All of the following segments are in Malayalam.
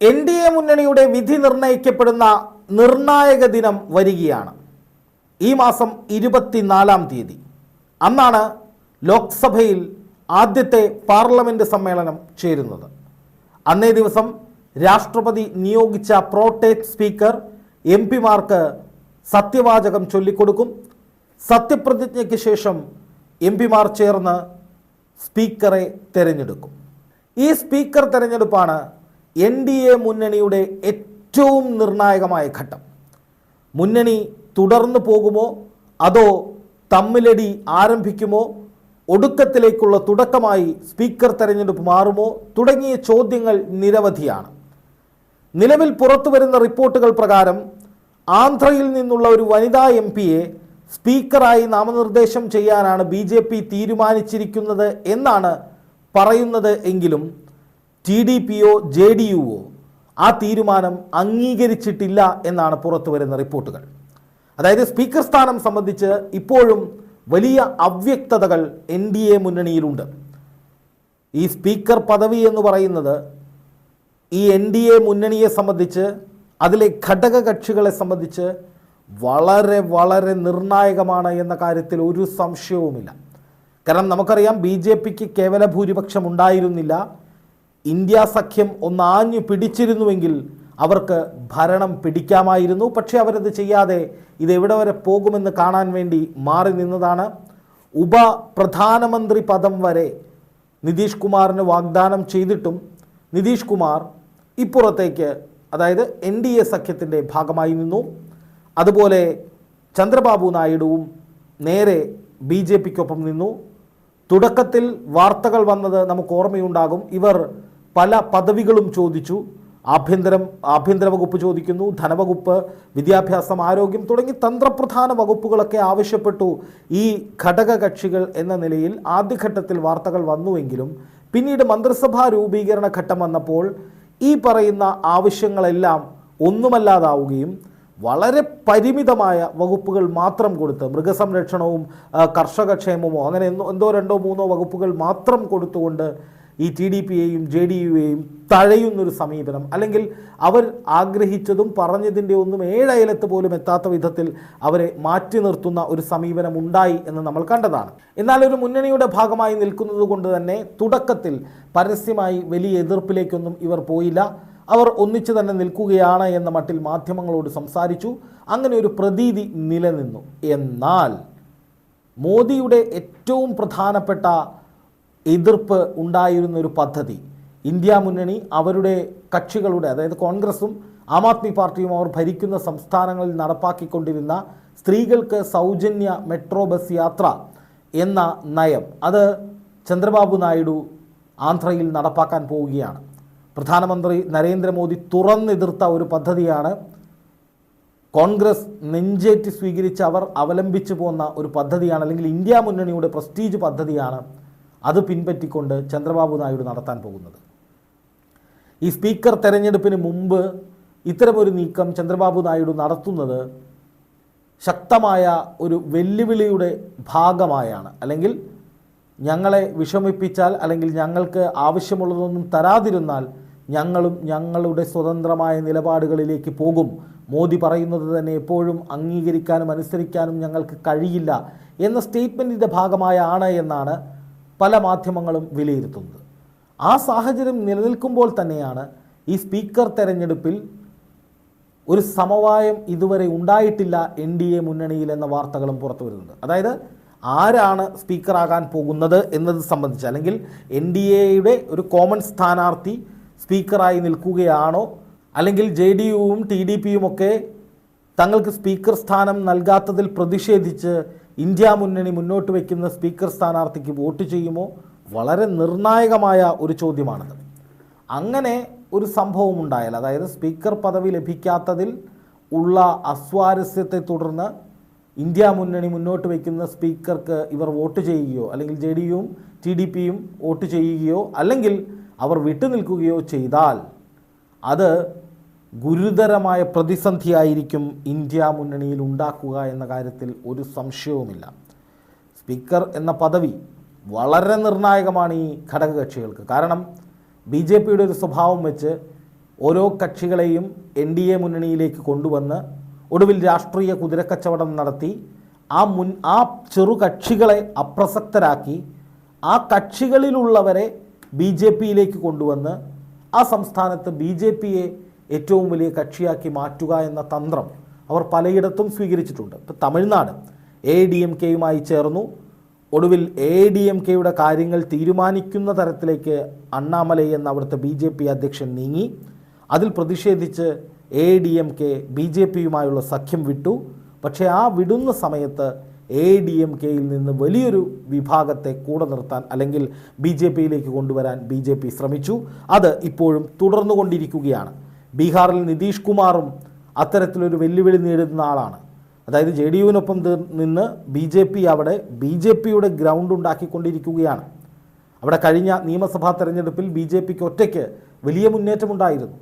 എൻ ഡി എ മുന്നണിയുടെ വിധി നിർണയിക്കപ്പെടുന്ന നിർണായക ദിനം വരികയാണ്. ഈ മാസം ഇരുപത്തിനാലാം തീയതി. അന്നാണ് ലോക്സഭയിൽ ആദ്യത്തെ പാർലമെന്റ് സമ്മേളനം ചേരുന്നത്. അന്നേ ദിവസം രാഷ്ട്രപതി നിയോഗിച്ച പ്രോട്ടേറ്റ് സ്പീക്കർ എം പിമാർക്ക് സത്യവാചകം ചൊല്ലിക്കൊടുക്കും. സത്യപ്രതിജ്ഞയ്ക്ക് ശേഷം എം പിമാർ ചേർന്ന് സ്പീക്കറെ തിരഞ്ഞെടുക്കും. ഈ സ്പീക്കർ തിരഞ്ഞെടുപ്പാണ് എൻ ഡി എ മുന്നണിയുടെ ഏറ്റവും നിർണായകമായ ഘട്ടം. മുന്നണി തുടർന്നു പോകുമോ? അതോ തമ്മിലടി ആരംഭിക്കുമോ? ഒടുക്കത്തിലേക്കുള്ള തുടക്കമായി സ്പീക്കർ തെരഞ്ഞെടുപ്പ് മാറുമോ? തുടങ്ങിയ ചോദ്യങ്ങൾ നിരവധിയാണ്. നിലവിൽ പുറത്തു വരുന്ന റിപ്പോർട്ടുകൾ പ്രകാരം ആന്ധ്രയിൽ നിന്നുള്ള ഒരു വനിതാ എം പിയെ സ്പീക്കറായി നാമനിർദ്ദേശം ചെയ്യാനാണ് ബി തീരുമാനിച്ചിരിക്കുന്നത് എന്നാണ് പറയുന്നത് എങ്കിലും ടി ഡി പിയോ ജെ ഡി യുവോ ആ തീരുമാനം അംഗീകരിച്ചിട്ടില്ല എന്നാണ് പുറത്തു വരുന്ന റിപ്പോർട്ടുകൾ. അതായത് സ്പീക്കർ സ്ഥാനം സംബന്ധിച്ച് ഇപ്പോഴും വലിയ അവ്യക്തതകൾ എൻ ഡി എ മുന്നണിയിലുണ്ട്. ഈ സ്പീക്കർ പദവി എന്ന് പറയുന്നത് ഈ എൻ ഡി എ മുന്നണിയെ സംബന്ധിച്ച് അതിലെ ഘടക കക്ഷികളെ സംബന്ധിച്ച് വളരെ വളരെ നിർണായകമാണ് എന്ന കാര്യത്തിൽ ഒരു സംശയവുമില്ല. കാരണം നമുക്കറിയാം ബി ജെ പിക്ക് കേവല ഭൂരിപക്ഷം ഉണ്ടായിരുന്നില്ല. ഇന്ത്യ സഖ്യം ഒന്നാഞ്ഞു പിടിച്ചിരുന്നുവെങ്കിൽ അവർക്ക് ഭരണം പിടിക്കാമായിരുന്നു. പക്ഷേ ചെയ്യാതെ ഇത് വരെ പോകുമെന്ന് കാണാൻ വേണ്ടി മാറി നിന്നതാണ്. ഉപ പ്രധാനമന്ത്രി പദം വരെ നിതീഷ് കുമാറിന് വാഗ്ദാനം ചെയ്തിട്ടും നിതീഷ് കുമാർ ഇപ്പുറത്തേക്ക് അതായത് എൻ ഡി എ സഖ്യത്തിന്റെ ഭാഗമായി നിന്നു. അതുപോലെ ചന്ദ്രബാബു നായിഡുവും നേരെ ബി ജെ പിക്കൊപ്പം നിന്നു. തുടക്കത്തിൽ വാർത്തകൾ വന്നത് നമുക്ക് ഓർമ്മയുണ്ടാകും. ഇവർ പല പദവികളും ചോദിച്ചു. ആഭ്യന്തരം ആഭ്യന്തര വകുപ്പ് ചോദിക്കുന്നു ധനവകുപ്പ് വിദ്യാഭ്യാസം ആരോഗ്യം തുടങ്ങി തന്ത്രപ്രധാന വകുപ്പുകളൊക്കെ ആവശ്യപ്പെട്ടു. ഈ ഘടക കക്ഷികൾ എന്ന നിലയിൽ ആദ്യഘട്ടത്തിൽ വാർത്തകൾ വന്നുവെങ്കിലും പിന്നീട് മന്ത്രിസഭാ രൂപീകരണ ഘട്ടം വന്നപ്പോൾ ഈ പറയുന്ന ആവശ്യങ്ങളെല്ലാം ഒന്നുമല്ലാതാവുകയും വളരെ പരിമിതമായ വകുപ്പുകൾ മാത്രം കൊടുത്ത് മൃഗസംരക്ഷണവും കർഷകക്ഷേമമോ അങ്ങനെ എന്തോ രണ്ടോ മൂന്നോ വകുപ്പുകൾ മാത്രം കൊടുത്തുകൊണ്ട് ഈ ടി ഡി പിയെയും ജെ ഡി യുയെയും തഴയുന്നൊരു സമീപനം. അല്ലെങ്കിൽ അവർ ആഗ്രഹിച്ചതും പറഞ്ഞതിന്റെ ഒന്നും ഏഴയലത്ത് പോലും എത്താത്ത വിധത്തിൽ അവരെ മാറ്റി നിർത്തുന്ന ഒരു സമീപനം ഉണ്ടായി എന്ന് നമ്മൾ കണ്ടതാണ്. എന്നാൽ ഒരു മുന്നണിയുടെ ഭാഗമായി നിൽക്കുന്നത് കൊണ്ട് തന്നെ തുടക്കത്തിൽ പരസ്യമായി വലിയ എതിർപ്പിലേക്കൊന്നും ഇവർ പോയില്ല. അവർ ഒന്നിച്ചു തന്നെ നിൽക്കുകയാണ് എന്ന മട്ടിൽ മാധ്യമങ്ങളോട് സംസാരിച്ചു. അങ്ങനെ ഒരു പ്രതീതി നിലനിന്നു. എന്നാൽ മോദിയുടെ ഏറ്റവും പ്രധാനപ്പെട്ട എതിർപ്പ് ഉണ്ടായിരുന്ന ഒരു പദ്ധതി. ഇന്ത്യ മുന്നണി അവരുടെ കക്ഷികളുടെ അതായത് കോൺഗ്രസും ആം ആദ്മി പാർട്ടിയും അവർ ഭരിക്കുന്ന സംസ്ഥാനങ്ങളിൽ നടപ്പാക്കിക്കൊണ്ടിരുന്ന സ്ത്രീകൾക്ക് സൗജന്യ മെട്രോ ബസ് യാത്ര എന്ന നയം അത് ചന്ദ്രബാബു നായിഡു ആന്ധ്രയിൽ നടപ്പാക്കാൻ പോവുകയാണ്. പ്രധാനമന്ത്രി നരേന്ദ്രമോദി തുറന്നെതിർത്ത ഒരു പദ്ധതിയാണ്. കോൺഗ്രസ് നെഞ്ചേറ്റി സ്വീകരിച്ച് അവർ അവലംബിച്ചു പോന്ന ഒരു പദ്ധതിയാണ് അല്ലെങ്കിൽ ഇന്ത്യ മുന്നണിയുടെ പ്രസ്റ്റീജ് പദ്ധതിയാണ് അത് പിൻപറ്റിക്കൊണ്ട് ചന്ദ്രബാബു നായിഡു നടത്താൻ പോകുന്നത്. ഈ സ്പീക്കർ തെരഞ്ഞെടുപ്പിന് മുമ്പ് ഇത്തരമൊരു നീക്കം ചന്ദ്രബാബു നായിഡു നടത്തുന്നത് ശക്തമായ ഒരു വെല്ലുവിളിയുടെ ഭാഗമായാണ്. അല്ലെങ്കിൽ ഞങ്ങളെ വിഷമിപ്പിച്ചാൽ അല്ലെങ്കിൽ ഞങ്ങൾക്ക് ആവശ്യമുള്ളതൊന്നും തരാതിരുന്നാൽ ഞങ്ങളും ഞങ്ങളുടെ സ്വതന്ത്രമായ നിലപാടുകളിലേക്ക് പോകും. മോദി പറയുന്നത് തന്നെ എപ്പോഴും അംഗീകരിക്കാനും അനുസരിക്കാനും ഞങ്ങൾക്ക് കഴിയില്ല എന്ന സ്റ്റേറ്റ്മെന്റിന്റെ ഭാഗമായാണ് എന്നാണ് പല മാധ്യമങ്ങളും വിലയിരുത്തുന്നത്. ആ സാഹചര്യം നിലനിൽക്കുമ്പോൾ തന്നെയാണ് ഈ സ്പീക്കർ തെരഞ്ഞെടുപ്പിൽ ഒരു സമവായം ഇതുവരെ ഉണ്ടായിട്ടില്ല എൻ ഡി എ മുന്നണിയിൽ എന്ന വാർത്തകളും പുറത്തു വരുന്നുണ്ട്. അതായത് ആരാണ് സ്പീക്കറാകാൻ പോകുന്നത് എന്നത് സംബന്ധിച്ച് അല്ലെങ്കിൽ എൻ ഡി എയുടെ ഒരു കോമൺ സ്ഥാനാർത്ഥി സ്പീക്കറായി നിൽക്കുകയാണോ അല്ലെങ്കിൽ ജെ ഡി യുവും ടി ഡി പിയും ഒക്കെ തങ്ങൾക്ക് സ്പീക്കർ സ്ഥാനം നൽകാത്തതിൽ പ്രതിഷേധിച്ച് ഇന്ത്യ മുന്നണി മുന്നോട്ട് വയ്ക്കുന്ന സ്പീക്കർ സ്ഥാനാർത്ഥിക്ക് വോട്ട് ചെയ്യുമോ? വളരെ നിർണായകമായ ഒരു ചോദ്യമാണത്. അങ്ങനെ ഒരു സംഭവം ഉണ്ടായാൽ അതായത് സ്പീക്കർ പദവി ലഭിക്കാത്തതിൽ ഉള്ള അസ്വാരസ്യത്തെ തുടർന്ന് ഇന്ത്യ മുന്നണി മുന്നോട്ട് വയ്ക്കുന്ന സ്പീക്കർക്ക് ഇവർ വോട്ട് ചെയ്യുകയോ അല്ലെങ്കിൽ ജെ ഡി യുവും ടി ഡി പിയും വോട്ട് ചെയ്യുകയോ അല്ലെങ്കിൽ അവർ വിട്ടുനിൽക്കുകയോ ചെയ്താൽ അത് ഗുരുതരമായ പ്രതിസന്ധിയായിരിക്കും ഇന്ത്യ മുന്നണിയിൽ ഉണ്ടാക്കുക എന്ന കാര്യത്തിൽ ഒരു സംശയവുമില്ല. സ്പീക്കർ എന്ന പദവി വളരെ നിർണായകമാണ് ഈ ഘടകകക്ഷികൾക്ക്. കാരണം ബി ജെ പിയുടെ ഒരു സ്വഭാവം വെച്ച് ഓരോ കക്ഷികളെയും എൻ ഡി എ മുന്നണിയിലേക്ക് കൊണ്ടുവന്ന് ഒടുവിൽ രാഷ്ട്രീയ കുതിരക്കച്ചവടം നടത്തി ആ മുൻ ആ ചെറു കക്ഷികളെ അപ്രസക്തരാക്കി ആ കക്ഷികളിലുള്ളവരെ ബി ജെ പിയിലേക്ക് കൊണ്ടുവന്ന് ആ സംസ്ഥാനത്ത് ബി ജെ പിയെ ഏറ്റവും വലിയ കക്ഷിയാക്കി മാറ്റുക എന്ന തന്ത്രം അവർ പലയിടത്തും സ്വീകരിച്ചിട്ടുണ്ട്. ഇപ്പോൾ തമിഴ്നാട് എ ഡി എം കെയുമായി ചേർന്നു. ഒടുവിൽ എ ഡി എം കെയുടെ കാര്യങ്ങൾ തീരുമാനിക്കുന്ന തരത്തിലേക്ക് അണ്ണാമലൈ എന്ന അവിടുത്തെ ബി ജെ പി അധ്യക്ഷൻ നീങ്ങി. അതിൽ പ്രതിഷേധിച്ച് A D M K B J പിയുമായുള്ള സഖ്യം വിട്ടു. പക്ഷേ ആ വിടുന്ന സമയത്ത് എ ഡി എം കെയിൽ നിന്ന് വലിയൊരു വിഭാഗത്തെ കൂടെ നിർത്താൻ അല്ലെങ്കിൽ ബി ജെ പിയിലേക്ക് കൊണ്ടുവരാൻ ബി ജെ പി ശ്രമിച്ചു. അത് ഇപ്പോഴും തുടർന്നുകൊണ്ടിരിക്കുകയാണ്. ബീഹാറിൽ നിതീഷ് കുമാറും അത്തരത്തിലൊരു വെല്ലുവിളി നേരിടുന്ന ആളാണ്. അതായത് ജെ ഡി യുവിനൊപ്പം നിന്ന് ബി ജെ പി അവിടെ ബി ജെ പിയുടെ ഗ്രൗണ്ട് ഉണ്ടാക്കിക്കൊണ്ടിരിക്കുകയാണ്. അവിടെ കഴിഞ്ഞ നിയമസഭാ തെരഞ്ഞെടുപ്പിൽ ബി ജെ പിക്ക് ഒറ്റയ്ക്ക് വലിയ മുന്നേറ്റമുണ്ടായിരുന്നു.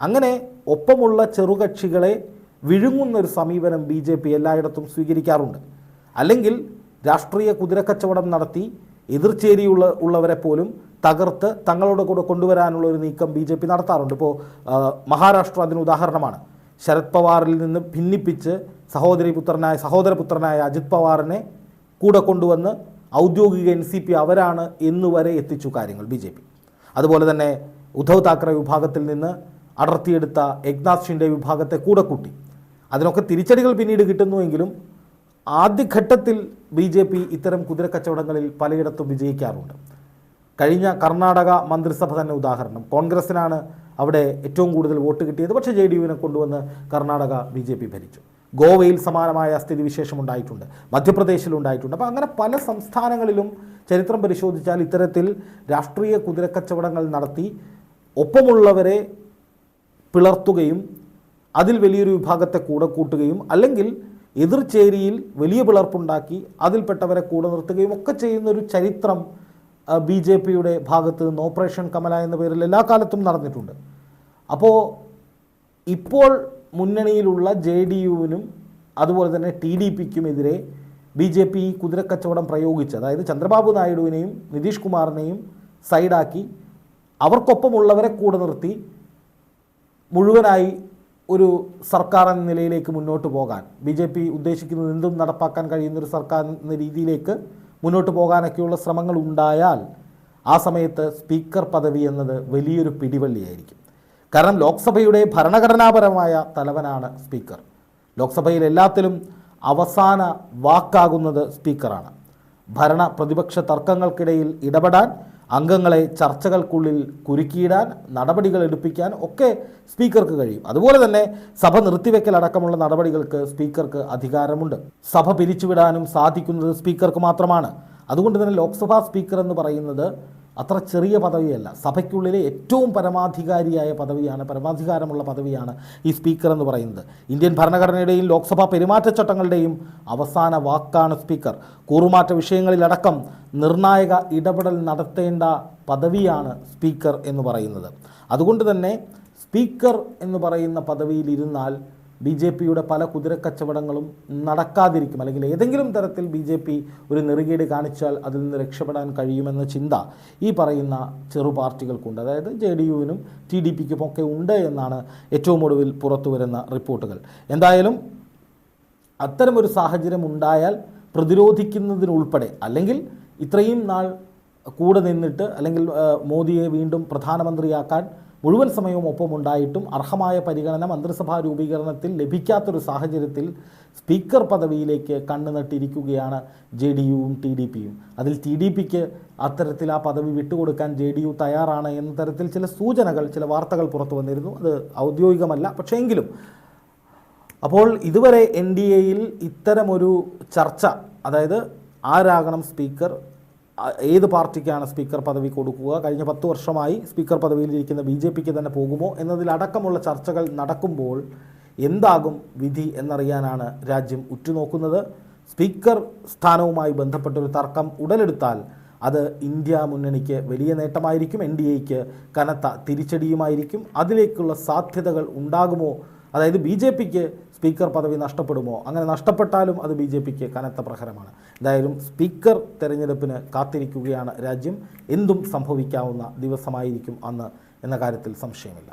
അങ്ങനെ ഒപ്പമുള്ള ചെറുകക്ഷികളെ വിഴുങ്ങുന്ന ഒരു സമീപനം ബി ജെ പി എല്ലായിടത്തും സ്വീകരിക്കാറുണ്ട്. അല്ലെങ്കിൽ രാഷ്ട്രീയ കുതിരക്കച്ചവടം നടത്തി എതിർചേരിയുള്ള ഉള്ളവരെ പോലും തകർത്ത് തങ്ങളുടെ കൂടെ കൊണ്ടുവരാനുള്ള ഒരു നീക്കം ബി ജെ പി നടത്താറുണ്ട്. ഇപ്പോൾ മഹാരാഷ്ട്ര അതിന് ഉദാഹരണമാണ്. ശരത് പവാറിൽ നിന്ന് ഭിന്നിപ്പിച്ച് സഹോദരി പുത്രനായ സഹോദരപുത്രനായ അജിത് പവാറിനെ കൂടെ കൊണ്ടുവന്ന് ഔദ്യോഗിക എൻ സി പി അവരാണ് എന്നുവരെ എത്തിച്ചു കാര്യങ്ങൾ ബി ജെ പി. അതുപോലെ തന്നെ ഉദ്ധവ് താക്കറെ വിഭാഗത്തിൽ നിന്ന് അടർത്തിയെടുത്ത ഏക്നാഥ് ഷിൻഡെ വിഭാഗത്തെ കൂടെ കൂട്ടി. അതിനൊക്കെ തിരിച്ചടികൾ പിന്നീട് കിട്ടുന്നുവെങ്കിലും ആദ്യഘട്ടത്തിൽ ബി ജെ പി ഇത്തരം കുതിരക്കച്ചവടങ്ങളിൽ പലയിടത്തും വിജയിക്കാറുണ്ട്. കഴിഞ്ഞ കർണാടക മന്ത്രിസഭ തന്നെ ഉദാഹരണം. കോൺഗ്രസിനാണ് അവിടെ ഏറ്റവും കൂടുതൽ വോട്ട് കിട്ടിയത്. പക്ഷേ ജെ ഡി യുവിനെ കൊണ്ടുവന്ന് കർണാടക ബി ജെ പി ഭരിച്ചു. ഗോവയിൽ സമാനമായ സ്ഥിതിവിശേഷം ഉണ്ടായിട്ടുണ്ട്. മധ്യപ്രദേശിൽ ഉണ്ടായിട്ടുണ്ട്. അപ്പോൾ അങ്ങനെ പല സംസ്ഥാനങ്ങളിലും ചരിത്രം പരിശോധിച്ചാൽ ഇത്തരത്തിൽ രാഷ്ട്രീയ കുതിരക്കച്ചവടങ്ങൾ നടത്തി ഒപ്പമുള്ളവരെ പിളർത്തുകയും അതിൽ വലിയൊരു വിഭാഗത്തെ കൂടെ കൂട്ടുകയും അല്ലെങ്കിൽ എതിർചേരിയിൽ വലിയ പിളർപ്പുണ്ടാക്കി അതിൽപ്പെട്ടവരെ കൂടെ നിർത്തുകയും ഒക്കെ ചെയ്യുന്ന ഒരു ചരിത്രം ബി ജെ പിയുടെ ഭാഗത്ത് നിന്ന് ഓപ്പറേഷൻ കമല എന്ന പേരിൽ എല്ലാ കാലത്തും നടന്നിട്ടുണ്ട്. അപ്പോൾ ഇപ്പോൾ മുന്നണിയിലുള്ള ജെ ഡി യുവിനും അതുപോലെ തന്നെ ടി ഡി പിക്കുമെതിരെ ബി ജെ പി കുതിരക്കച്ചവടം പ്രയോഗിച്ച് അതായത് ചന്ദ്രബാബു നായിഡുവിനെയും നിതീഷ് കുമാറിനെയും സൈഡാക്കി അവർക്കൊപ്പമുള്ളവരെ കൂടെ നിർത്തി മുഴുവനായി ഒരു സർക്കാർ എന്ന നിലയിലേക്ക് മുന്നോട്ട് പോകാൻ ബി ജെ പി ഉദ്ദേശിക്കുന്നത് എന്തും നടപ്പാക്കാൻ കഴിയുന്ന ഒരു സർക്കാർ എന്ന രീതിയിലേക്ക് മുന്നോട്ട് പോകാനൊക്കെയുള്ള ശ്രമങ്ങൾ ഉണ്ടായാൽ ആ സമയത്ത് സ്പീക്കർ പദവി എന്നത് വലിയൊരു പിടിവള്ളിയായിരിക്കും. കാരണം ലോക്സഭയുടെ ഭരണഘടനാപരമായ തലവനാണ് സ്പീക്കർ. ലോക്സഭയിൽ എല്ലാത്തിലും അവസാന വാക്കാകുന്നത് സ്പീക്കറാണ്. ഭരണ പ്രതിപക്ഷ തർക്കങ്ങൾക്കിടയിൽ ഇടപെടാൻ അംഗങ്ങളെ ചർച്ചകൾക്കുള്ളിൽ കുരുക്കിയിടാൻ നടപടികൾ എടുപ്പിക്കാൻ ഒക്കെ സ്പീക്കർക്ക് കഴിയും. അതുപോലെ തന്നെ സഭ നിർത്തിവെക്കൽ അടക്കമുള്ള നടപടികൾക്ക് സ്പീക്കർക്ക് അധികാരമുണ്ട്. സഭ പിരിച്ചുവിടാനും സാധിക്കുന്നത് സ്പീക്കർക്ക് മാത്രമാണ്. അതുകൊണ്ട് തന്നെ ലോക്സഭാ സ്പീക്കർ എന്ന് പറയുന്നത് അത്ര ചെറിയ പദവിയല്ല. സഭയ്ക്കുള്ളിലെ ഏറ്റവും പരമാധികാരിയായ പദവിയാണ് പരമാധികാരമുള്ള പദവിയാണ് ഈ സ്പീക്കർ എന്ന് പറയുന്നത്. ഇന്ത്യൻ ഭരണഘടനയുടെയും ലോക്സഭാ പെരുമാറ്റച്ചട്ടങ്ങളുടെയും അവസാന വാക്കാണ് സ്പീക്കർ. കൂറുമാറ്റ വിഷയങ്ങളിലടക്കം നിർണായക ഇടപെടൽ നടത്തേണ്ട പദവിയാണ് സ്പീക്കർ എന്ന് പറയുന്നത്. അതുകൊണ്ട് തന്നെ സ്പീക്കർ എന്ന് പറയുന്ന പദവിയിലിരുന്നാൽ ബി ജെ പിയുടെ പല കുതിരക്കച്ചവടങ്ങളും നടക്കാതിരിക്കും. അല്ലെങ്കിൽ ഏതെങ്കിലും തരത്തിൽ ബി ജെ പി ഒരു നെറുകേട് കാണിച്ചാൽ അതിൽ നിന്ന് രക്ഷപ്പെടാൻ കഴിയുമെന്ന ചിന്ത ഈ പറയുന്ന ചെറു പാർട്ടികൾക്കുണ്ട്. അതായത് ജെ ഡി യുവിനും ടി ഡി പിക്കും ഒക്കെ ഉണ്ട് എന്നാണ് ഏറ്റവും ഒടുവിൽ പുറത്തു വരുന്ന റിപ്പോർട്ടുകൾ. എന്തായാലും അത്തരമൊരു സാഹചര്യം ഉണ്ടായാൽ പ്രതിരോധിക്കുന്നതിനുൾപ്പെടെ അല്ലെങ്കിൽ ഇത്രയും നാൾ കൂടെ നിന്നിട്ട് അല്ലെങ്കിൽ മോദിയെ വീണ്ടും പ്രധാനമന്ത്രിയാക്കാൻ മുഴുവൻ സമയവും ഒപ്പമുണ്ടായിട്ടും അർഹമായ പരിഗണന മന്ത്രിസഭാ രൂപീകരണത്തിൽ ലഭിക്കാത്തൊരു സാഹചര്യത്തിൽ സ്പീക്കർ പദവിയിലേക്ക് കണ്ണു നട്ടിരിക്കുകയാണ് ജെ ഡി യുവും ടി ഡി പിയും. അതിൽ ടി ഡി പിക്ക് അത്തരത്തിൽ ആ പദവി വിട്ടുകൊടുക്കാൻ ജെ ഡി യു തയ്യാറാണ് എന്ന തരത്തിൽ ചില സൂചനകൾ ചില വാർത്തകൾ പുറത്തു വന്നിരുന്നു. അത് ഔദ്യോഗികമല്ല പക്ഷേ എങ്കിലും. അപ്പോൾ ഇതുവരെ എൻ ഡി എയിൽ ഇത്തരമൊരു ചർച്ച അതായത് ആരാകണം സ്പീക്കർ ഏത് പാർട്ടിക്കാണ് സ്പീക്കർ പദവി കൊടുക്കുക? കഴിഞ്ഞ പത്ത് വർഷമായി സ്പീക്കർ പദവിയിലിരിക്കുന്ന ബി ജെ പിക്ക് തന്നെ പോകുമോ? എന്നതിലടക്കമുള്ള ചർച്ചകൾ നടക്കുമ്പോൾ എന്താകും വിധി എന്നറിയാനാണ് രാജ്യം ഉറ്റുനോക്കുന്നത്. സ്പീക്കർ സ്ഥാനവുമായി ബന്ധപ്പെട്ടൊരു തർക്കം ഉടലെടുത്താൽ അത് ഇന്ത്യ മുന്നണിക്ക് വലിയ നേട്ടമായിരിക്കും. എൻ ഡി എക്ക് കനത്ത തിരിച്ചടിയുമായിരിക്കും. അതിലേക്കുള്ള സാധ്യതകൾ ഉണ്ടാകുമോ അതായത് ബി ജെ പിക്ക് സ്പീക്കർ പദവി നഷ്ടപ്പെടുമോ? അങ്ങനെ നഷ്ടപ്പെട്ടാലും അത് ബി ജെ പിക്ക് കനത്ത പ്രഹരമാണ്. എന്തായാലും സ്പീക്കർ തെരഞ്ഞെടുപ്പിന് കാത്തിരിക്കുകയാണ് രാജ്യം. എന്തും സംഭവിക്കാവുന്ന ദിവസമായിരിക്കും അന്ന് എന്ന കാര്യത്തിൽ സംശയമില്ല.